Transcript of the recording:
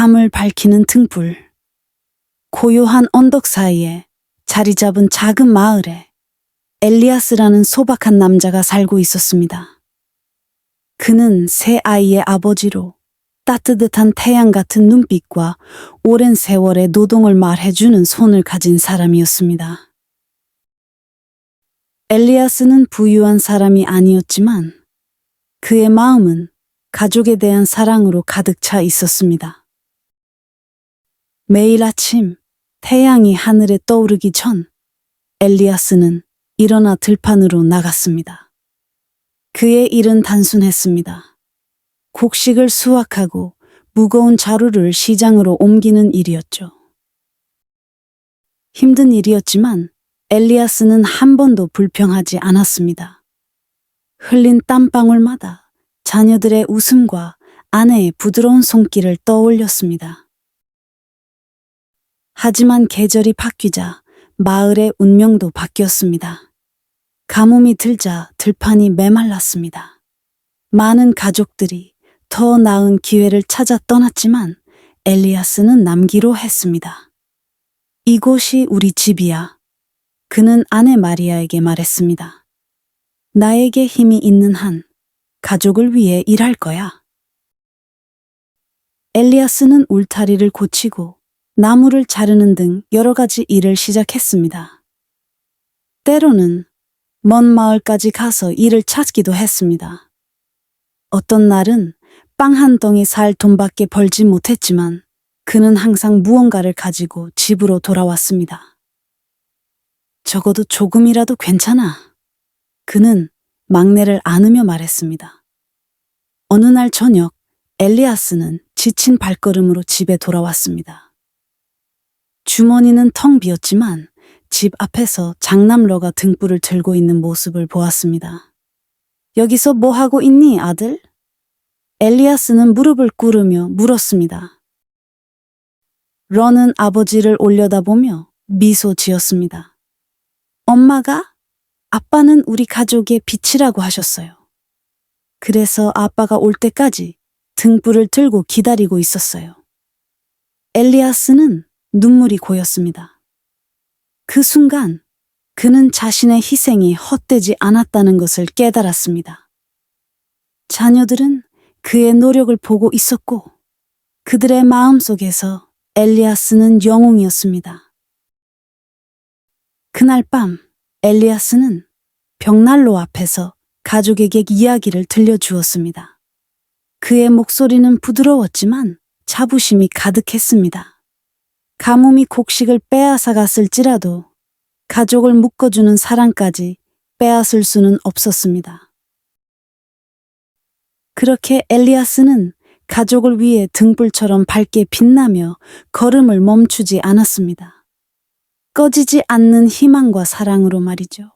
밤을 밝히는 등불. 고요한 언덕 사이에 자리 잡은 작은 마을에 엘리아스라는 소박한 남자가 살고 있었습니다. 그는 세 아이의 아버지로 따뜻한 태양 같은 눈빛과 오랜 세월의 노동을 말해주는 손을 가진 사람이었습니다. 엘리아스는 부유한 사람이 아니었지만 그의 마음은 가족에 대한 사랑으로 가득 차 있었습니다. 매일 아침 태양이 하늘에 떠오르기 전 엘리아스는 일어나 들판으로 나갔습니다. 그의 일은 단순했습니다. 곡식을 수확하고 무거운 자루를 시장으로 옮기는 일이었죠. 힘든 일이었지만 엘리아스는 한 번도 불평하지 않았습니다. 흘린 땀방울마다 자녀들의 웃음과 아내의 부드러운 손길을 떠올렸습니다. 하지만 계절이 바뀌자 마을의 운명도 바뀌었습니다. 가뭄이 들자 들판이 메말랐습니다. 많은 가족들이 더 나은 기회를 찾아 떠났지만 엘리아스는 남기로 했습니다. 이곳이 우리 집이야. 그는 아내 마리아에게 말했습니다. 나에게 힘이 있는 한 가족을 위해 일할 거야. 엘리아스는 울타리를 고치고 나무를 자르는 등 여러 가지 일을 시작했습니다. 때로는 먼 마을까지 가서 일을 찾기도 했습니다. 어떤 날은 빵 한 덩이 살 돈밖에 벌지 못했지만 그는 항상 무언가를 가지고 집으로 돌아왔습니다. 적어도 조금이라도 괜찮아. 그는 막내를 안으며 말했습니다. 어느 날 저녁 엘리아스는 지친 발걸음으로 집에 돌아왔습니다. 주머니는 텅 비었지만 집 앞에서 장남러가 등불을 들고 있는 모습을 보았습니다. 여기서 뭐 하고 있니, 아들? 엘리아스는 무릎을 꿇으며 물었습니다. 런은 아버지를 올려다보며 미소 지었습니다. 엄마가? 아빠는 우리 가족의 빛이라고 하셨어요. 그래서 아빠가 올 때까지 등불을 들고 기다리고 있었어요. 엘리아스는 눈물이 고였습니다. 그 순간 그는 자신의 희생이 헛되지 않았다는 것을 깨달았습니다. 자녀들은 그의 노력을 보고 있었고 그들의 마음속에서 엘리아스는 영웅이었습니다. 그날 밤 엘리아스는 벽난로 앞에서 가족에게 이야기를 들려주었습니다. 그의 목소리는 부드러웠지만 자부심이 가득했습니다. 가뭄이 곡식을 빼앗아 갔을지라도 가족을 묶어주는 사랑까지 빼앗을 수는 없었습니다. 그렇게 엘리아스는 가족을 위해 등불처럼 밝게 빛나며 걸음을 멈추지 않았습니다. 꺼지지 않는 희망과 사랑으로 말이죠.